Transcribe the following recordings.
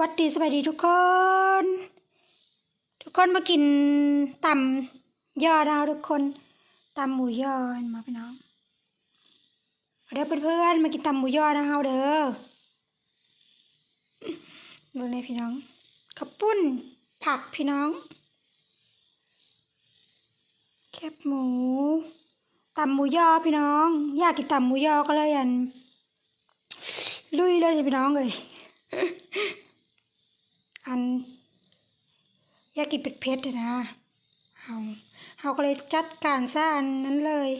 วัดดีสบายดีทุกคน ทุกคนมากินตำยอดเอาทุกคนตำหมูยอมาพี่น้องเอาเด้อเพื่อนๆมากินตำหมูยอนะเฮาเด้อดูเลยพี่น้องข้าวปุ้นผักพี่น้อง แคบหมูตำหมูยอพี่น้อง อยากกินตำหมูยอก็เลยอันลุยเลยจ้ะพี่น้องเลย อัน อยากกินเป็ดเพชรนะเฮาเฮาก็เลยจัดการซะอันนั้นเลย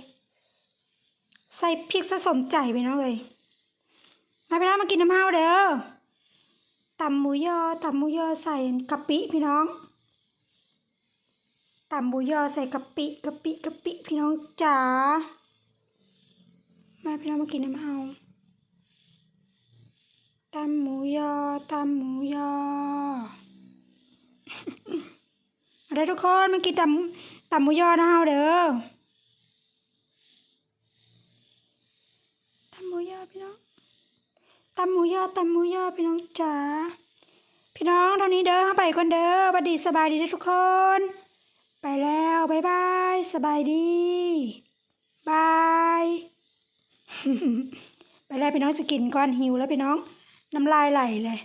ใส่พริกผสมใจไปน้องเลยมาพี่น้องมากินน้ำเฮาเด้อตำหมูยอตำหมูยอใส่กะปิพี่น้องตำหมูยอใส่กะปิกะปิกะปิพี่น้องจ๋ามาพี่น้องมากินน้ำเฮาตำหมูยอตำหมูยอ มาได้ทุกคนมากินตำตำหมูยอนะเฮาเด้อตำหมูยอพี่น้องตำหมูยอตำหมูยอพี่น้องจ๋าพี่น้องเท่านี้เด้อไปก่อนเด้อบัดดีสบายดีเด้อทุกคน ไปแล้วบายบายสบายดีบายไปแล้วพี่น้องจะกินก่อนหิวแล้วพี่น้องน้ำลายไหลเลย